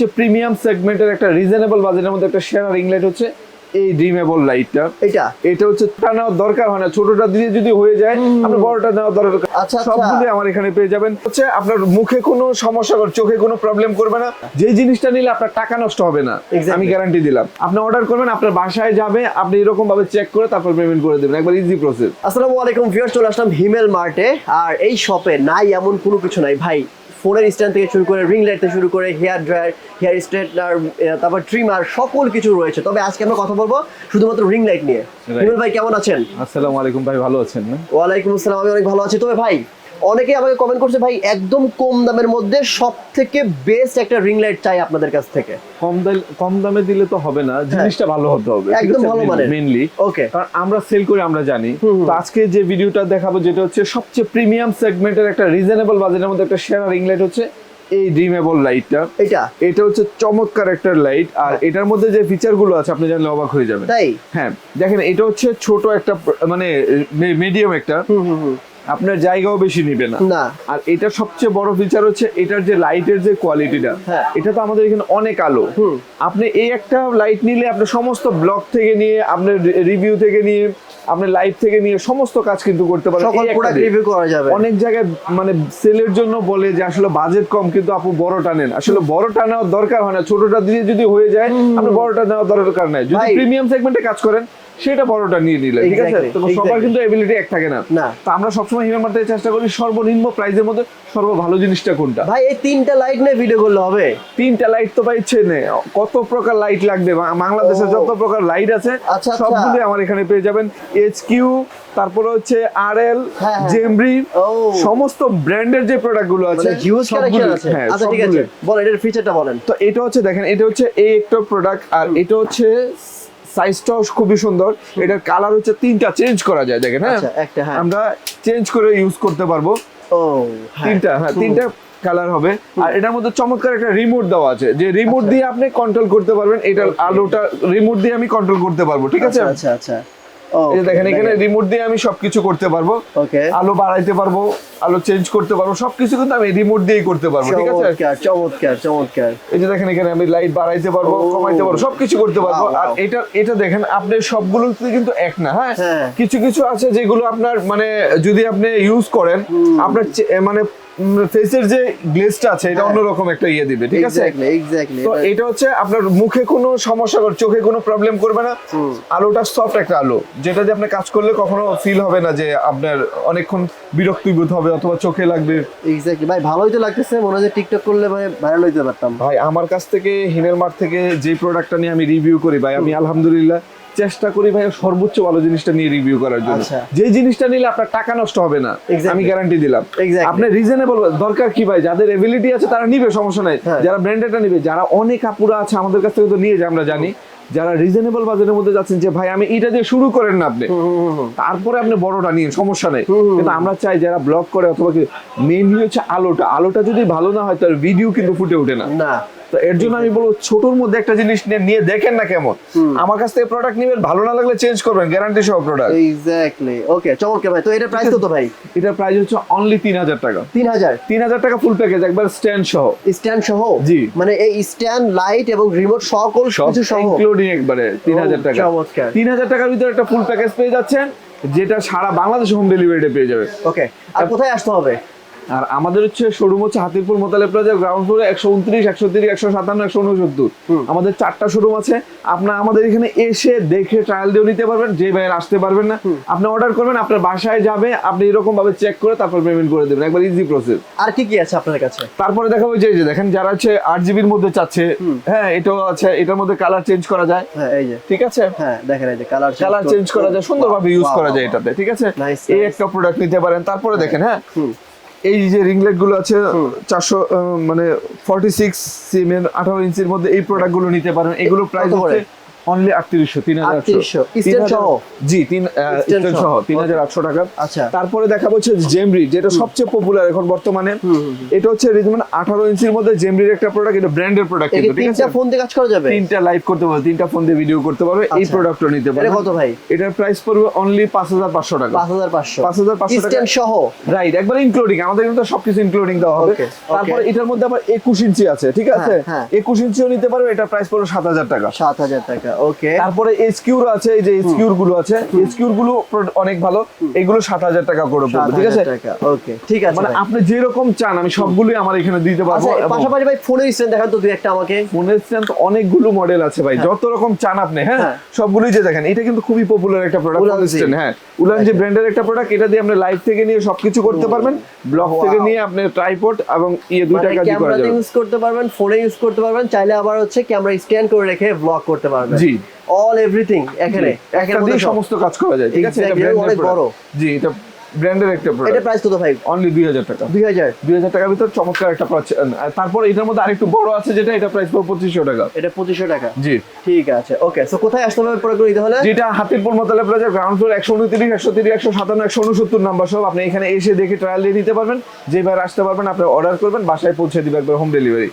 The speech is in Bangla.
সবচেয়ে প্রিমিয়াম সেগমেন্টের একটা রিজনেবল বাজেটের মধ্যে একটা সেরা রিং লাইট হচ্ছে এই ড্রিমেবল লাইটটা এটা এটা হচ্ছে তা নেওয়ার দরকার হয় না। ছোটটা দিয়ে যদি হয়ে যায় আপনি বড়টা নেওয়ার দরকার। আচ্ছা, আচ্ছা। সবগুলো আমার এখানে পেয়ে যাবেন। হচ্ছে আপনার মুখে কোনো সমস্যা করে চোখে কোনো প্রবলেম করবে না। যে জিনিসটা নিলে আপনার টাকা নষ্ট হবে না. আমি গ্যারান্টি দিলাম। আপনি অর্ডার করবেন আপনার বাসায় যাবে আপনি এরকম ভাবে চেক করে তারপর পেমেন্ট করে দেবেন। একবার ইজি প্রসেস আসসালামু আলাইকুম ভিউয়ার্স চলে আসলাম হিমেল মার্টে। আর এই শপে নাই এমন কোনো কিছু নাই। ভাই ফোনের স্ট্যান্ড থেকে শুরু করে রিং লাইট থেকে শুরু করে হেয়ার ড্রায়ার হেয়ার স্ট্রেটনার তারপর ট্রিমার সকল কিছু রয়েছে। তবে আজকে আমরা কথা বলব শুধুমাত্র রিং লাইট নিয়ে. হিমেল ভাই কেমন আছেন? আসসালামু আলাইকুম ভাই ভালো আছেন ওয়ালাইকুম আসসালাম আমি অনেক ভালো আছি। তবে ভাই অনেকে আমাকে কমেন্ট করছে ভাই একদম কম দামের মধ্যে সব থেকে বেস্ট একটা রিং লাইট চাই আপনাদের কাছ থেকে। কম দামে কম দামে দিলে তো হবে না জিনিসটা ভালো হতে হবে হ্যাঁ। একদম ভালো মানের। মেনলি ওকে কারণ আমরা সেল করে আমরা জানি। তো আজকে যে ভিডিওটা দেখাবো যেটা হচ্ছে সবচেয়ে প্রিমিয়াম সেগমেন্টের একটা রিজনেবল বাজেটের মধ্যে একটা সেরা রিং লাইট হচ্ছে এই ড্রিমেবল লাইটটা এটা এটা হচ্ছে চমৎকার একটা লাইট আর এটার মধ্যে যে ফিচারগুলো আছে আপনি জানলে অবাক হয়ে যাবেন। তাই? হ্যাঁ দেখেন এটা হচ্ছে ছোট একটা মানে মিডিয়াম একটা। আপনার জায়গাও বেশি নিবে না। না। আর এটা সবচেয়ে বড় ফিচার হচ্ছে এটার যে লাইটের যে কোয়ালিটিটা হ্যাঁ। এটা তো আমাদের এখানে অনেক আলো। আপনি এই একটা লাইট নিলে আপনি সমস্ত ব্লগ থেকে নিয়ে আপনার রিভিউ থেকে নিয়ে আপনি লাইভ থেকে নিয়ে সমস্ত কাজ কিন্তু করতে পারেন সকল প্রোডাক্ট রিভিউ করা যাবে। অনেক জায়গায় মানে সেলের জন্য বলে যে আসলে বাজেট কম কিন্তু আপু বড়টা নেন আসলে বড়টা নেওয়ার দরকার হয় না ছোটটা দিয়ে যদি হয়ে যায় আপনি বড়টা নেওয়ার দরকার নাই। যদি প্রিমিয়াম সেগমেন্টে কাজ করেন সেটা বড়টা নিয়ে নিলে ঠিক আছে? সবার কিন্তু এবিলিটি এক থাকে না। তো আমরা সবসময় হিমের মারতে চেষ্টা করি সর্বনিম্ন প্রাইসের মধ্যে সর্ব ভালো জিনিসটা কোনটা? ভাই এই তিনটা লাইট নিয়ে ভিডিও করলে হবে। তিনটা লাইট তো পাইছে নে কত প্রকার লাইট লাগবে? বাংলাদেশে যত প্রকার লাইট আছে আচ্ছা, আচ্ছা। সবগুলো আমার এখানে পেয়ে যাবেন। এইচ কিউ তারপরে হচ্ছে আর এল ও। সমস্ত ব্র্যান্ডের যে প্রোডাক্টগুলো আছে মানে হিউজ কালেকশন আছে। হ্যাঁ, আচ্ছা ঠিক আছে। বলেন এটার ফিচারটা বলেন। তো এটা হচ্ছে দেখেন এটা হচ্ছে এই একটা প্রোডাক্ট আর এটা হচ্ছে সাইজটাও খুবই সুন্দর। এটার কালার হচ্ছে তিনটা চেঞ্জ করা যায় দেখেন হ্যাঁ? আচ্ছা একটা হ্যাঁ। আমরা চেঞ্জ করে ইউজ করতে পারব। ও হ্যাঁ তিনটা হ্যাঁ। তিনটা কালার হবে। আর এটার মধ্যে চমৎকার একটা রিমোট দেওয়া আছে। যে রিমোট আচ্ছা। দিয়ে আপনি কন্ট্রোল করতে পারবেন এটার Okay. আলোটা রিমোট দিয়ে আমি কন্ট্রোল করতে পারব ঠিক আছে? আচ্ছা আচ্ছা আচ্ছা। এই দেখেন এখানে রিমোট দিয়ে আমি সবকিছু করতে পারব। ওকে আলো বাড়াইতে পারব আলো চেঞ্জ করতে পারব সবকিছু কিন্তু আমি রিমোট দিয়েই করতে পারব ঠিক আছে? চমৎকার চমৎকার এই যে দেখেন এখানে আমি লাইট বাড়াইতে পারব কমাইতে পারব সবকিছু করতে পারব। আর এটা এটা দেখেন আপনি সবগুলোতে কিন্তু এক না হ্যাঁ? হ্যাঁ। কিছু কিছু আছে যেগুলো আপনার মানে যদি আপনি ইউজ করেন আপনার মানে ফেসের যে গ্লেজটা আছে এটা হ্যাঁ। অন্যরকম একটা ইয়ে দিবে ঠিক আছে? এক্স্যাক্টলি তো এটা হচ্ছে আপনার মুখে কোনো সমস্যা করে চোখে কোনো প্রবলেম করবে না। আলোটা সফট একটা আলো যেটা দিয়ে আপনি কাজ করলে কখনো ফিল হবে না যে আপনার অনেকক্ষণ বিরক্তিবোধ হবে অথবা চোখে লাগবে। এক্স্যাক্টলি ভাই ভালোই তো লাগতেছে মনে হয় টিকটক করলে ভাই ভাইরাল হইতে পারতাম। ভাই আমার কাছ থেকে হিমেল মার্ট থেকে যে প্রোডাক্টটা নিয়ে আমি রিভিউ করি ভাই আমি আলহামদুলিল্লাহ চেষ্টা করি ভাই সর্বোচ্চ ভালো জিনিসটা নিয়ে রিভিউ করার জন্য। আচ্ছা। যে জিনিসটা নিলে আপনার টাকা নষ্ট হবে না আমি গ্যারান্টি দিলাম. আপনি রিজনেবল দরকার কি ভাই? যাদের এবিলিটি আছে তারা নিবে সমস্যা নাই। হ্যাঁ। যারা ব্র্যান্ডেডটা নিবে যারা অনেক আপুরা আছে আমাদের কাছ থেকে তো নিয়ে যায় আমরা জানি। যারা রিজনেবল বাজারের মধ্যে যাচ্ছেন যে ভাই আমি এটা দিয়ে শুরু করেন না আপনি। তারপরে আপনি বড়টা নিয়ে সমস্যা নেই। কিন্তু আমরা চাই যারা ব্লগ করে অথবা মেইনলি হচ্ছে আলোটা। আলোটা যদি ভালো না হয় তার ভিডিও কিন্তু ফুটে ওঠে না। না। তো এর জন্য আমি বলব ছোটর মধ্যে একটা জিনিস নিয়ে দেখেন না কেমন। আমার কাছ থেকে প্রোডাক্ট নিবেন ভালো না লাগলে চেঞ্জ করবেন গ্যারান্টি সহ প্রোডাক্ট এক্স্যাক্টলি ওকে চমৎকার ভাই। তো এটার প্রাইস কত ভাই? এটার প্রাইস হচ্ছে অনলি তিন হাজার টাকা। তিন হাজার? তিন হাজার টাকা ফুল প্যাকেজ একবার স্ট্যান্ড সহ। স্ট্যান্ড সহ? জি। মানে এই স্ট্যান্ড লাইট এবং রিমোট সকল কিছু সহ? ইনক্লুডিং একবারে তিন হাজার ও, টাকা। চমৎকার। তিন হাজার টাকার ভিতরে একটা ফুল প্যাকেজ পেয়ে যাচ্ছেন যেটা সারা বাংলাদেশ হোম ডেলিভারিতে পেয়ে যাবে ওকে আর কোথায় আসতে হবে? আর আমাদের হচ্ছে শোরুম হচ্ছে হাতিরপুল মোতালে প্লাজা গ্রাউন্ড ফ্লোরে একশো উনত্রিশ একশো তিরিশ একশো সাতান্ন একশো উনসত্তর। আমাদের চারটা শোরুম আছে। আপনার আমাদের এখানে এসে দেখে ট্রায়াল দিয়ে নিতে পারবেন যে ভাইয়ের আসতে পারবেন না। আপনি অর্ডার করবেন আপনার বাসায় যাবে আপনি এরকম ভাবে চেক করে তারপর পেমেন্ট করে দেবেন। একবার ইজি প্রসেস আর কি কি আছে আপনার কাছে? তারপরে দেখাবো যে যে দেখেন যারা হচ্ছে আট জিবির মধ্যে চাচ্ছে হ্যাঁ এটাও আছে এটার মধ্যে কালার চেঞ্জ করা যায়। হ্যাঁ এই যে। ঠিক আছে? হ্যাঁ দেখেন এই যে কালার কালার চেঞ্জ করা যায় সুন্দরভাবে ইউজ করা যায় এটাতে ঠিক আছে? এই একটা প্রোডাক্ট নিতে পারেন। তারপরে দেখেন হ্যাঁ? এই যে রিংলেটগুলো আছে চারশো মানে ফর্টি সিক্স সিমের আঠারো ইঞ্চির মধ্যে এই প্রোডাক্টগুলো নিতে পারেন। এগুলো প্রাইস হচ্ছে অনলি আটত্রিশশো তিন হাজার 3800 সহ? জি তিন সহ। তিন হাজার আটশো টাকা। আচ্ছা। তারপরে হচ্ছে জেমরি যেটা সবচেয়ে পপুলার এখন বর্তমানে। এটা হচ্ছে রিজমান আঠারো ইঞ্চির মধ্যে জেমরির একটা প্রোডাক্ট এটা ব্র্যান্ডের প্রোডাক্ট কিন্তু ঠিক আছে? ফোন দিয়ে কাজ করা যাবে? তিনটা লাইভ করতে পারবে তিনটা ফোন দিয়ে ভিডিও করতে পারবে এই আচ্ছা। প্রোডাক্টটা নিতে পারবে। কত ভাই? এটার প্রাইস পড়বে অনলি পাঁচ হাজার পাঁচশো টাকা। পাঁচ হাজার পাঁচশো। 5500 টাকা। সহ? রাইট একবার ইনক্লুডিং আমাদের কিন্তু সবকিছু ইনক্লুডিং দেওয়া হবে. তারপরে এটার মধ্যে আবার একুশ ইঞ্চি আছে ঠিক আছে? হ্যাঁ। একুশ ইঞ্চিও নিতে পারবে এটা প্রাইস পড়বে সাত হাজার টাকা। সাত হাজার টাকা। ওকে তারপরে এসকিউর আছে এই যে এসকিউরগুলো আছে এসকিউরগুলো অনেক ভালো এগুলো সাত হাজার টাকা করে পড়বে ঠিক আছে? ওকে ঠিক আছে মানে। আপনি যেরকম চান আমি সবগুলোই আমার এখানে দিতে পারব আচ্ছা পাশাপাশি ভাই ফোনের স্ট্যান্ড দেখান তো দুই একটা আমাকে। ফোনের স্ট্যান্ড অনেকগুলো মডেল আছে ভাই যত রকম চান আপনি হ্যাঁ? হ্যাঁ। সবগুলোই যে দেখেন এটা কিন্তু খুবই পপুলার একটা প্রোডাক্ট উলানজি। ফোনের স্ট্যান্ড হ্যাঁ। উলানজি ব্র্যান্ডের একটা প্রোডাক্ট এটা দিয়ে আপনি লাইভ থেকে নিয়ে সবকিছু করতে পারবেন ব্লক থেকে নিয়ে আপনি ট্রাইপড এবং ইয়ে দুইটা মানে কাজই করা ইউজ করতে পারবেন ফোনে ইউজ করতে পারবেন চাইলে আবার হচ্ছে ক্যামেরা স্ক্যান করে রেখে ব্লগ করতে পারবেন। জি। অল এভরিথিং এখানে দিয়ে সমস্ত কাজ করা যায় ঠিক আছে? এটা অনেক বড়। জি এটা ব্র্যান্ডের একটা এটা প্রাইস কত ভাই? অনলি দুই হাজার টাকা। দুই হাজার। দুই হাজার টাকার ভিতর চমৎকার একটা পাচ্ছেন তারপর এটার মধ্যে আরেকটু বড় আছে যেটা এটা প্রাইস পড়বে পঁচিশশো টাকা। এটা পঁচিশশো টাকা। জি। ঠিক আছে ওকে সো কোথায় আসতে হবে প্রোডাক্ট নিতে হলে যেটা Hatirpur Motaleb plaza ground floor একশো উনত্রিশ একশো তিরিশ একশো সাতান্ন একশো উনসত্তর নাম্বার সব। আপনি এখানে এসে দেখে ট্রায়াল দিয়ে নিতে পারবেন। যে ভাই আসতে পারবেন আপনি অর্ডার করবেন বাসায় পৌঁছে দিবে একবার হোম ডেলিভারি